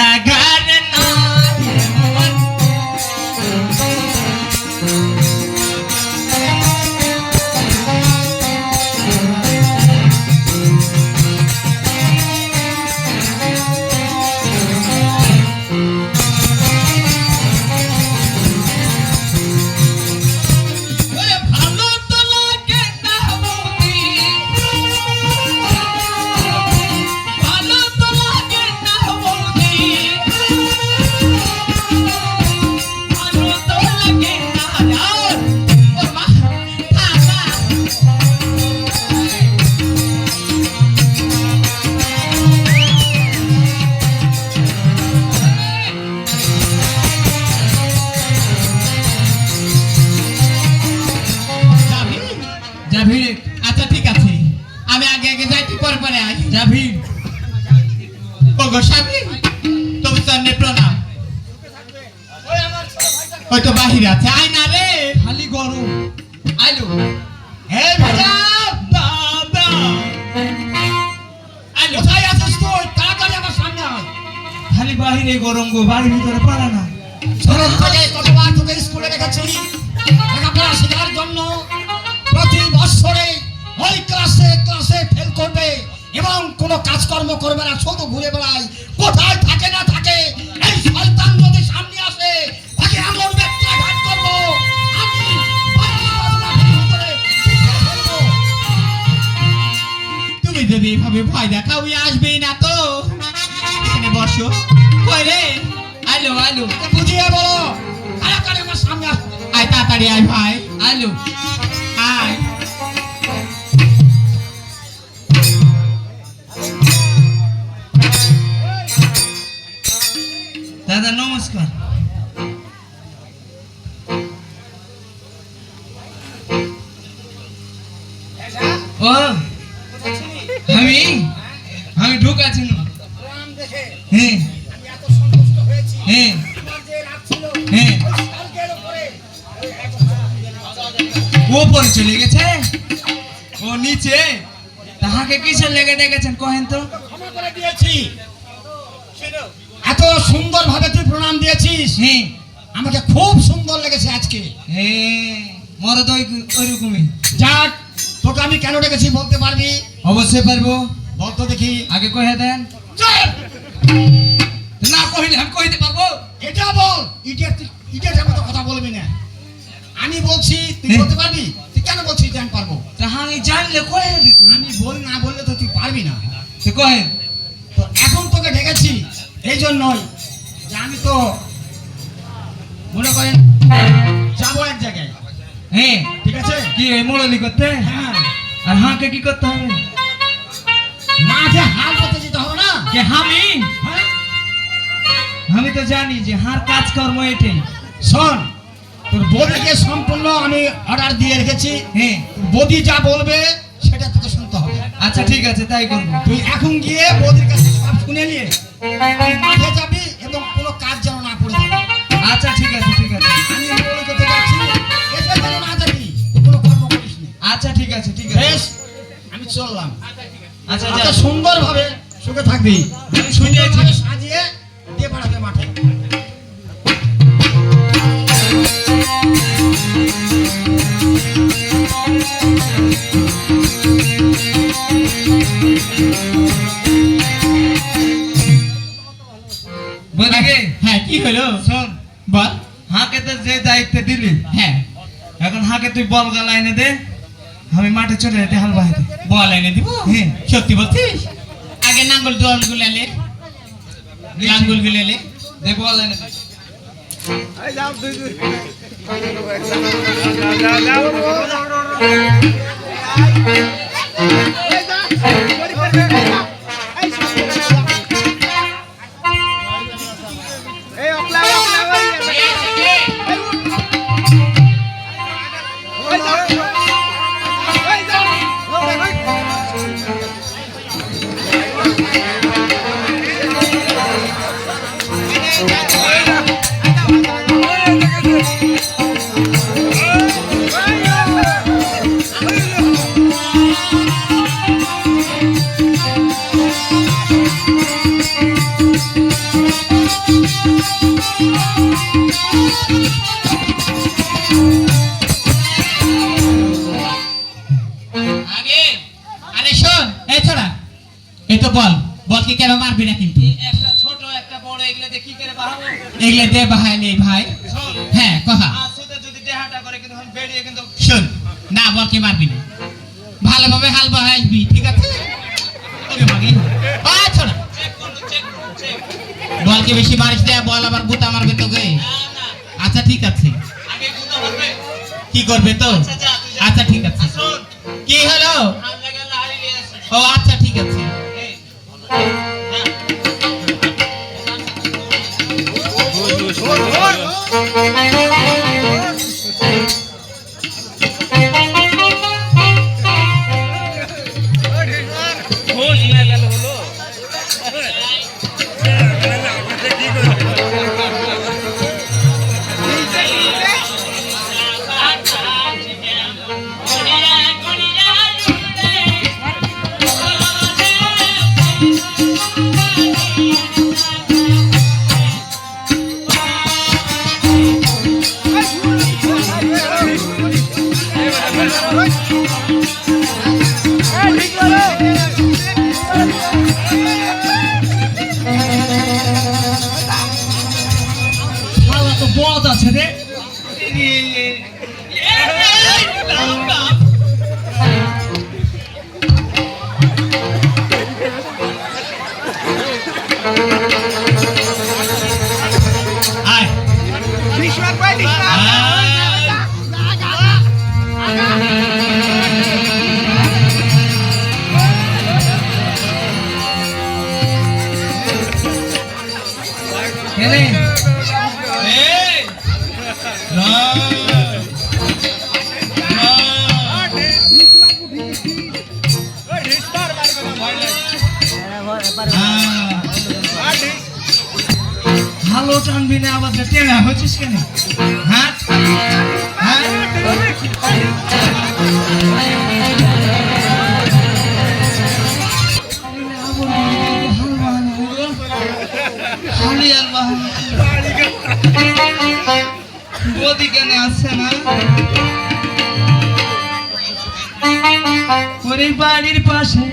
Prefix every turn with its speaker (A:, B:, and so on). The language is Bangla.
A: Gaga. স্বামী তবে চন্নে প্রণাম। ওই তো বাহিরে আছে। আয় না রে।
B: খালি গরম। আইলো
A: হে ভাজা দাদা আইলো কোথায় আছিস তুই? তাড়াতাড়ি আমার সামনে আয়।
B: খালি বাহিরে গরম গো বাড়ির ভিতরে পারা না।
A: শরৎ থেকে কতবার তোকে স্কুলে রেখেছি। লেখাপড়া শেখার জন্য প্রতি বছরে ওই ক্লাসে ক্লাসে ফেল করবে। এবং কোনো কাজকর্ম করবে না, শুধু ঘুরে বেড়ায়। কোথায় থাকে না থাকে, এই শয়তান যদি সামনে আসে, তাকে এমন। তুমি যদি এভাবে ভয় দেখাও আসবেই না তো। এখানে বসো। কই রে? আলো আলো। বুঝিয়ে বলো। তাড়াতাড়ি আমার সামনে আয়, তাড়াতাড়ি আয় ভাই। আলো। আয়।
B: দাদা, নমস্কার। ও, আমি আমি ঢুকাছি না। হ্যাঁ। হ্যাঁ। হ্যাঁ। ও পরে চলে গেছে? ও নিচে? তাহাকে কিসের লেগে ডেকেছেন কহেন তো?
A: দিয়েছি। এত সুন্দর ভাবে তুই প্রণাম দিয়েছিস।
B: হ্যাঁ
A: আমাকে খুব সুন্দর লেগেছে আজকে।
B: মরদ ওইরকমই।
A: যাক তোকে আমি কেন ডেকেছি বলতে পারবি?
B: অবশ্যই পারব।
A: বলতো দেখি।
B: আগে কহে দেন! না কহিলে আমি কইতে পারব?
A: এটা বল। ইটের ইটের মতো কথা বলবি না। আমি বলছি তুই। বলতে পারবি? তুই কেন বলছিস আমি পারব?
B: তাহা আমি জানলে কহে
A: আমি বল না বললে তো তুই পারবি না।
B: তুই কহেন
A: তো এখন তোকে ডেকেছি এই জন্যই যে আমি তো মনে করেন যাব এক জায়গায়।
B: হ্যাঁ
A: ঠিক আছে?
B: কি এই মোড়লি করতে?
A: হ্যাঁ।
B: আর হাঁকে কি করতে হবে?
A: মাঠে হাল করতে যেতে হবে না।
B: যে আমি
A: হ্যাঁ।
B: আমি তো জানি যে হার কাজকর্ম এটাই
A: শোন তোর বদিকে সম্পূর্ণ আমি অর্ডার দিয়ে রেখেছি।
B: হ্যাঁ।
A: বদি যা বলবে
B: আচ্ছা ঠিক আছে তাই করব।
A: তুই এখন গিয়ে বদির কাছে সব শুনে নিয়ে তুই মাঠে যাবি এবং কোনো কাজ যেন না করে
B: আচ্ছা ঠিক আছে ঠিক আছে।
A: আমি মনে করতে যাচ্ছি এসে যেন না যাবি কোনো কর্ম করিস না।
B: আচ্ছা ঠিক আছে ঠিক আছে।
A: বেশ আমি চললাম।
B: আচ্ছা
A: আচ্ছা সুন্দরভাবে সুখে থাকবি।
B: শুনেছি
A: সাজিয়ে দিয়ে পাঠাবে মাঠে।
B: বলিগে
A: হ্যাঁ কি
B: শোন
A: বল।
B: হাঁকে তো যে দায়িত্ব দিলি
A: হ্যাঁ।
B: এখন হাঁকে তুই বল গালা এনে দে আমি মাঠে চলে যেতে হাল বাহিতে
A: বল এনে দিব?
B: হ্যাঁ।
A: সত্যি বলছিস? আগে নাঙ্গল দল গুলালে নাঙ্গল গুলালে
B: দে বল এনে দে।
C: এই
D: এই তো বল বল কি কেন মারবি না কিন্তু?
B: একটা ছোট একটা বড় এগুলো দিয়ে কি করে বাহাবো?
D: এগুলো দে বাহাই নেই ভাই হ্যাঁ কহা।
B: আসুতে যদি দেহাটা করে কিন্তু আমি বেরিয়ে কিন্তু
D: শোন না বল কি মারবি না। ভালোভাবে হাল বাহাইবি ঠিক আছে? মাগে আ ছোড়া। বল কি বেশি মারিস না বল আবার গুতা মারবে তোকে। আচ্ছা ঠিক আছে।
B: আগে গুঁতো মারবে।
D: কি করবে তো?
B: আচ্ছা
D: আচ্ছা ঠিক আছে। কি হলো? ও আচ্ছা ঠিক আছে। Oh, বদ আছে রে আয়
B: এই ভালো টানবি না আবার টেনা হচ্ছিস কেন? হ্যাঁ? হ্যাঁ? গদি কেন আসছে না? ওরে বাড়ির পাশে